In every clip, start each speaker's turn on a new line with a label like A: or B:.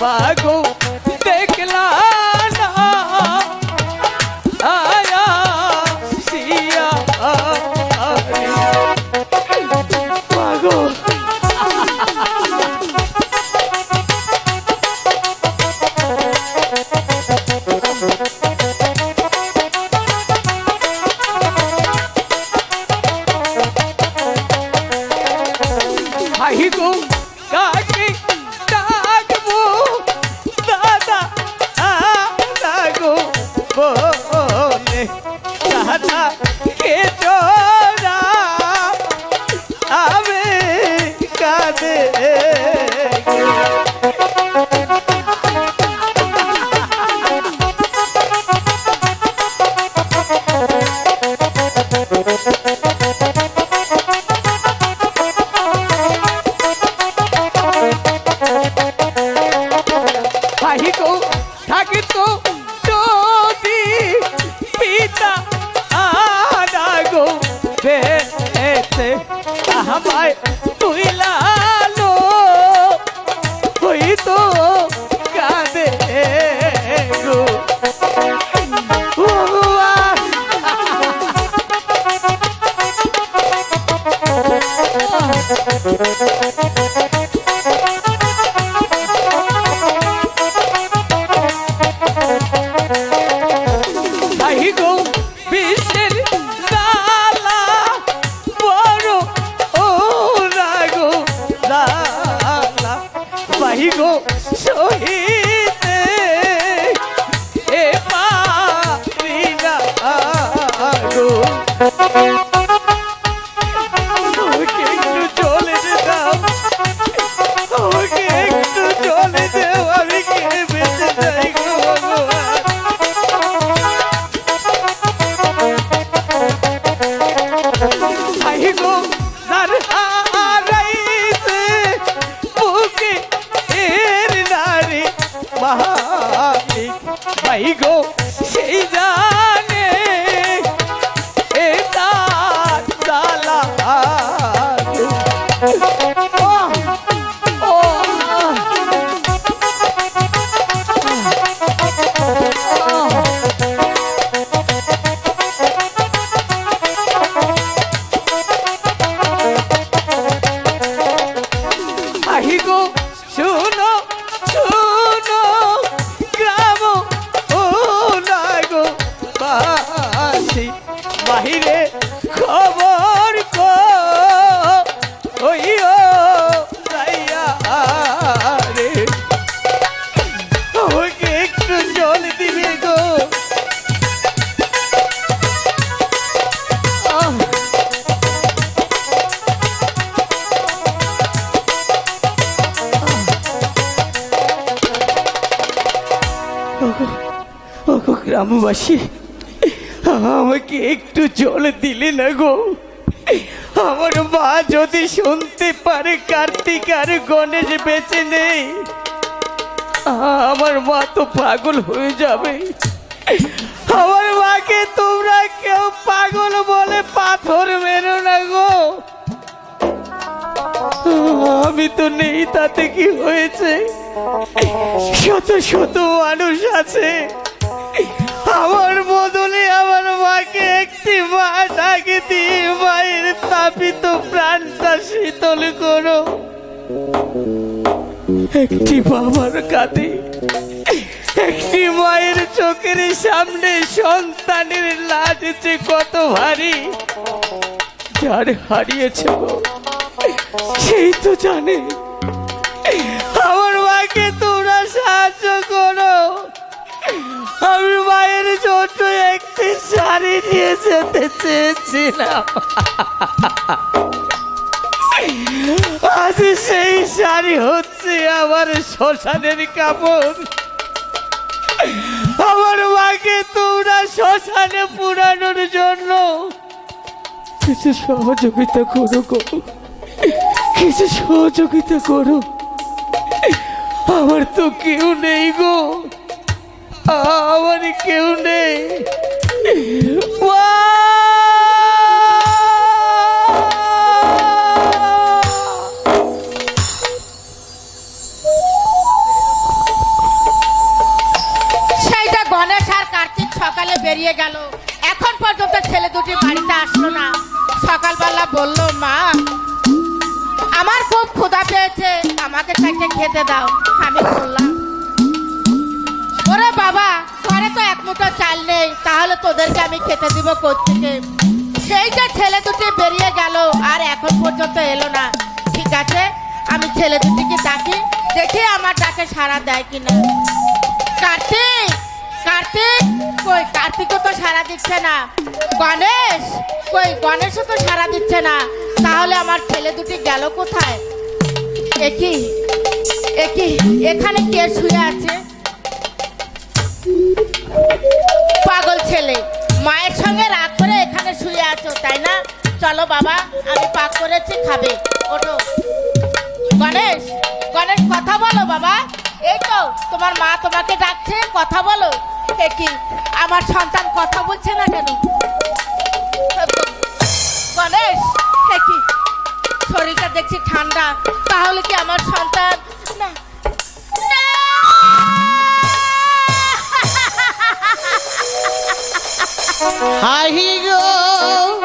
A: பாகு গ্রামবাসী, আমাকে একটু জল দিলে না গো। আমার মা যদি শুনতে পারে কার্তিক আর গণেশ বেঁচে নেই, আমার মা তো পাগল হয়ে যাবে। আমার মাকে তোমরা কেউ পাগল বলে পাথর মেরো না গো। আমি তো নেই, তাতে কি হয়েছে? শত শত মানুষ আছে। আমার বদলে আমার মাকে একটি মা ডাকে দিয়ে মায়ের তাপিত প্রাণটা শীতল করো। একটি বাবার কাঁদে। একটি মায়ের চোখের সামনে সন্তানের লাজ যে কত ভারী, যার হারিয়েছে সেই তো জানে। আমার মাকে তোমরা আমি মায়ের জন্য একটি শাড়ি নিয়ে যেতে চেয়েছিলাম। আজ সেই শাড়ি হচ্ছে আমার শ্মশানের কাপড়। আমার মাকে তোমরা শ্মশানে পুরানোর জন্য কিছু সহযোগিতা করো গো। কিছু সহযোগিতা করো। আমার তো কেউ নেই গো। আমার কেউ নেই।
B: সেইটা গণেশ আর কার্তিক সকালে বেরিয়ে গেল। এখন পর্যন্ত ছেলে দুটি বাড়িতে আসলো না। সকালবেলা বলল, মা, আমার খুব ক্ষুধা পেয়েছে। আমাকে চারটে খেতে দাও। আমি বললাম ওরে বাবা, ঘরে তো এক মুঠো চাল নেই, তাহলে তোদেরকে আমি খেতে দিব কোথেকে সেই যে ছেলে দুটি বেরিয়ে গেল, আর এখন পর্যন্ত এলো না। ঠিক আছে, আমি ছেলে দুটিকে ডাকি, দেখি আমার ডাকে সাড়া দেয় কিনা। কার্তিক কার্তিক, কই, কার্তিকও তো সারা দিচ্ছে না। গণেশ, কই, গণেশও তো সারা দিচ্ছে না। তাহলে আমার ছেলে দুটি গেল কোথায়? একই একই এখানে কে শুয়ে আছে? পাগল ছেলে, মায়ের সঙ্গে রাগ করে এখানে শুয়ে আছো, তাই না? চলো বাবা, আমি পাক করেছি, খাবে। ওঠো। গণেশ গণেশ, কথা বলো বাবা। এই তো, তোমার মা তোমাকে ডাকছে, কথা বলো। কি, আমার সন্তান কথা বলছে না কেন? গণেশ কি, শরীরটা দেখছি ঠান্ডা। তাহলে কি আমার সন্তান
C: হাহি গো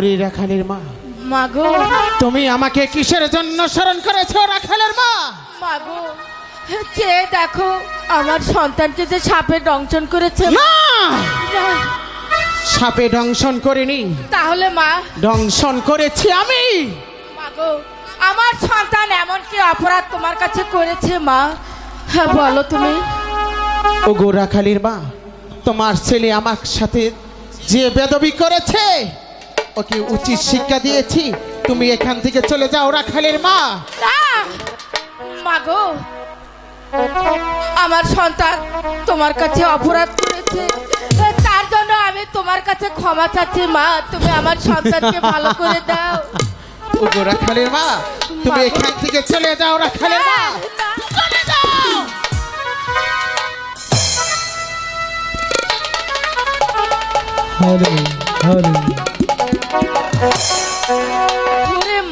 D: ওরে রাখালের মা।
B: মাগো।
D: তুমি আমাকে কিসের জন্য স্মরণ করেছ রাখালের মা?
B: মাগো যে দেখো আমার সন্তানকে যে সাপে দংশন করেছে।
D: না
B: না,
D: সাপে দংশন করিনি।
B: তাহলে মা?
D: দংশন করেছি আমি।
B: মাগো আমার সন্তান এমন কি অপরাধ তোমার কাছে করেছে মা? হ্যাঁ বলো তুমি।
D: ও গো রাখালির মা তোমার ছেলে আমার সাথে যে বেদবি করেছে ওকে উচিত শিক্ষা দিয়েছি। তুমি এখান থেকে চলে যাও রাখালের মা।
B: মাগো আমার সন্তান তোমার কাছে অপরাধ করেছে। তার জন্য আমি তোমার কাছে ক্ষমা চাচ্ছি মা। তুমি আমার সন্তানকে ভালো করে দাও।
D: ও গো রাখালের মা তুমি এখান থেকে চলে যাও রাখালের মা। চলে যাও।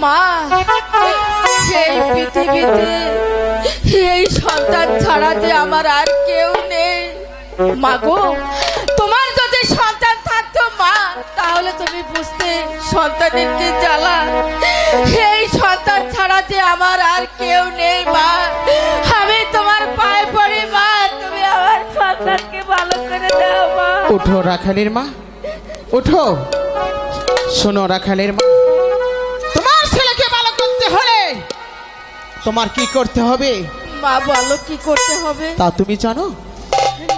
B: মা পৃথিবীতে এই সন্তান ছাড়া যে আমার আর কেউ নেই। মাগো তোমার যদি সন্তান থাকতো মা, তাহলে তুমি বুঝতে সন্তানের কি জ্বালা। এই সন্তান ছাড়া যে আমার আর কেউ নেই মা, আমি তোমার পায়ে পড়ি মা, তুমি আমার সন্তানকে ভালো করে দাও মা।
D: ওঠো রাখালের মা, ওঠো। শোনো রাখালের মা তোমার ছেলেকে ভালো করতে হলে তোমার কি করতে হবে?
B: মা বলো কি করতে হবে?
D: তা তুমি জানো?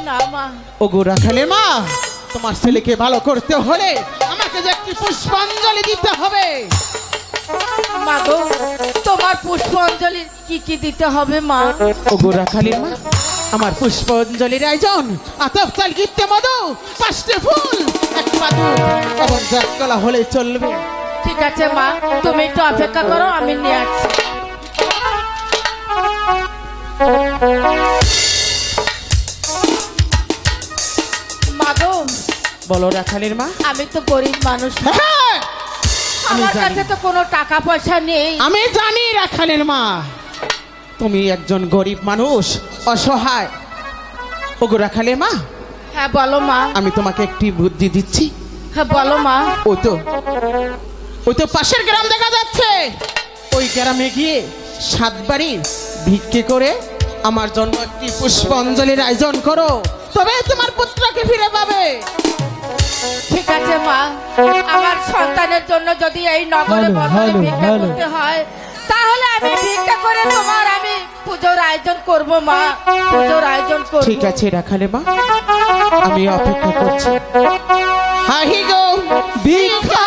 B: না মা।
D: ও গো রাখালের মা তোমার ছেলেকে ভালো করতে হলে আমাকে যে একটি পুষ্পাঞ্জলি দিতে হবে।
B: মাগো তোমার পুষ্পাঞ্জলি কি কি দিতে হবে মা?
D: ও মা আমার পুষ্পাঞ্জলির আয়োজন। আতপ চাল গিফটে মধু পাঁচটে ফুল এক পাদু এবং যাক কলা হলে চলবে।
B: ঠিক আছে মা তুমি একটু অপেক্ষা করো আমি নিয়ে আসছি। মাগো
D: বলো রাখালের মা।
B: আমি তো গরিব মানুষ
D: হ্যাঁ,
B: আমার কাছে তো কোনো টাকা পয়সা নেই।
D: আমি জানি রাখালের মা। তুমি একজন গরিব মানুষ অসহায়। ও গো রাখালের মা
B: হ্যাঁ বলো মা।
D: আমি তোমাকে একটি বুদ্ধি দিচ্ছি।
B: হ্যাঁ বলো মা।
D: ও তো ওই তো পাশের গ্রাম দেখা যাচ্ছে। ওই গ্রামে গিয়ে সাত বাড়ি ভিক্ষে করে আমার জন্য একটি পুষ্পাঞ্জলির আয়োজন করো। তবে তোমার পুত্রকে ফিরে পাবে।
B: ঠিক আছে মা। আমার সন্তানের জন্য যদি এই নগরে বদলে ভিক্ষা করতে হয় তাহলে আমি ভিক্ষা করে তোমার আমি পুজোর আয়োজন করব মা। পুজোর আয়োজন করব।
D: ঠিক আছে রাখালে মা। আমি অপেক্ষা করছি। হাহি গো ভিক্ষা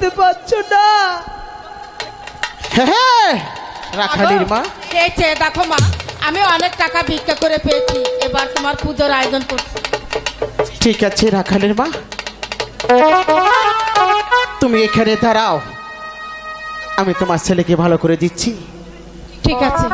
D: ডাক শুনতে পাচ্ছ না।
C: হ্যাঁ রাখালির মা।
B: এই দেখো মা আমি অনেক টাকা ভিক্ষা করে পেয়েছি এবার তোমার পুজোর আয়োজন করছি।
C: ঠিক আছে রাখালের মা। তুমি এখানে দাঁড়াও। আমি তোমার ছেলেকে ভালো করে দিচ্ছি।
B: ঠিক আছে।